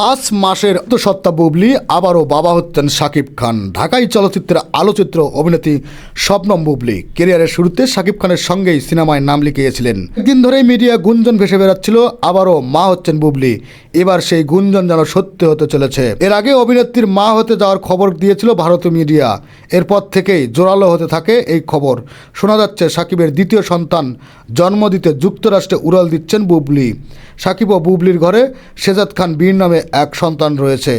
পাঁচ মাসের সত্তা বুবলি, আবারও বাবা হচ্ছেন শাকিব খান। ঢাকাই চলচ্চিত্রের আলোচিত্র অভিনেত্রী স্বপ্নম বুবলি। কেরিয়ারের শুরুতে শাকিব খানের সঙ্গেই সিনেমায় নাম লিখিয়েছিলেন। একদিন ধরেই মিডিয়া গুঞ্জন ভেসে বেড়াচ্ছিল, আবারও মা হচ্ছেন বুবলি। এবার সেই গুঞ্জন যেন সত্যি হতে চলেছে। এর আগে অভিনেত্রীর মা হতে যাওয়ার খবর দিয়েছিল ভারতীয় মিডিয়া। এরপর থেকেই জোরালো হতে থাকে এই খবর। শোনা যাচ্ছে সাকিবের দ্বিতীয় সন্তান জন্ম দিতে যুক্তরাষ্ট্রে উড়াল দিচ্ছেন বুবলি। সাকিব ও বুবলির ঘরে শেজাদ খান বীর নামে এক সন্তান রয়েছে।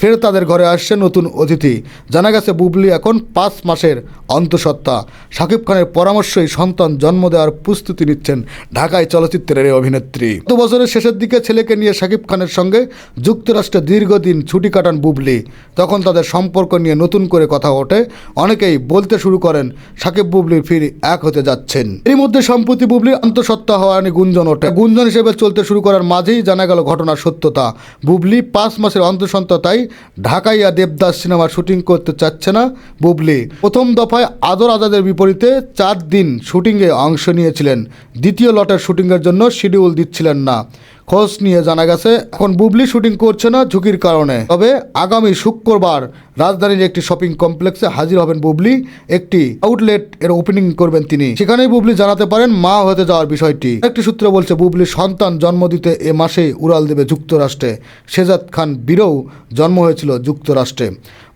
ফের তাদের ঘরে আসছে নতুন অতিথি। জানা গেছে, বুবলি এখন পাঁচ মাসের অন্তঃসত্ত্বা। শাকিব খানের পরামর্শই সন্তান জন্ম দেওয়ার প্রস্তুতি নিচ্ছেন ঢাকায় চলচ্চিত্রের এই অভিনেত্রী। গত বছরের শেষের দিকে ছেলেকে নিয়ে শাকিব খানের সঙ্গে যুক্তরাষ্ট্রে দীর্ঘদিন ছুটি কাটান বুবলি। তখন তাদের সম্পর্ক নিয়ে নতুন করে কথা ওঠে। অনেকেই বলতে শুরু করেন, শাকিব বুবলির ফির এক হতে যাচ্ছেন। এর মধ্যে সম্প্রতি বুবলির অন্তঃসত্ত্বা হওয়া নিয়ে গুঞ্জন ওঠে। গুঞ্জন হিসেবে চলতে শুরু করার মাঝেই জানা গেল ঘটনার সত্যতা। বুবলি পাঁচ মাসের অন্তঃসত্ত্বায় ঢাকাইয়া দেবদাস সিনেমার শুটিং করতে চাচ্ছে না বুবলি। প্রথম দফায় আদর আজাদের বিপরীতে চার দিন শুটিংয়ে অংশ নিয়েছিলেন। দ্বিতীয় লটের শুটিংয়ের জন্য শিডিউল দিচ্ছিলেন না। খোঁজ নিয়ে জানা গেছে, এখন বুবলি শুটিং করছে না ঝুঁকির কারণে। তবে আগামী শুক্রবার রাজধানীর একটি শপিং কমপ্লেক্সে হাজির হবেন বুবলি। একটি আউটলেট এর ওপেনিং করবেন তিনি। সেখানেই বুবলি জানাতে পারেন, মা হতে যাওয়ার বিষয়টি। একটি সূত্র বলছে বুবলির সন্তান জন্ম দিতে এ মাসেই উড়াল দেবে যুক্তরাষ্ট্রে। শেজাদ খান বীরও জন্ম হয়েছিল যুক্তরাষ্ট্রে।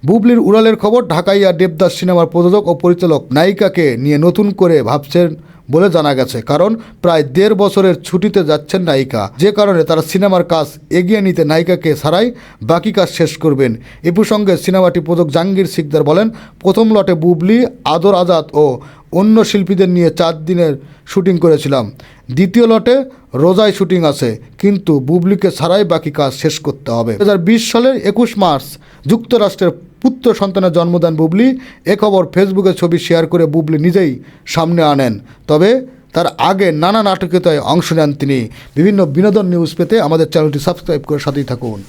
বুবলির উড়ালের খবর, ঢাকাইয়া দেবদাস সিনেমার প্রযোজক ও পরিচালক নায়িকাকে নিয়ে নতুন করে ভাবছেন বলে জানা গেছে, কারণ প্রায় দেড় বছরের ছুটিতে যাচ্ছেন নায়িকা। যে কারণে তারা সিনেমার কাজ এগিয়ে নিতে নায়িকাকে ছাড়াই বাকি কাজ শেষ করবেন। এ প্রসঙ্গে সিনেমাটি প্রযোজক জাহাঙ্গীর সিকদার বলেন, প্রথম লটে বুবলি, আদর আজাদ ও অন্য শিল্পীদের নিয়ে চার দিনের শুটিং করেছিলাম। দ্বিতীয় লটে রোজায় শুটিং আছে, কিন্তু বুবলিকে ছাড়াই বাকি কাজ শেষ করতে হবে। দু হাজার বিশ সালের একুশ মার্চ যুক্তরাষ্ট্রের পুত্র সন্তানের জন্ম দেন বুবলি। এ খবর ফেসবুকে ছবি শেয়ার করে বুবলি নিজেই সামনে আনেন। তবে তার আগে নানা নাটকীয়তায় অংশ নেন তিনি। বিভিন্ন বিনোদন নিউজ পেতে আমাদের চ্যানেলটি সাবস্ক্রাইব করে সাথেই থাকুন।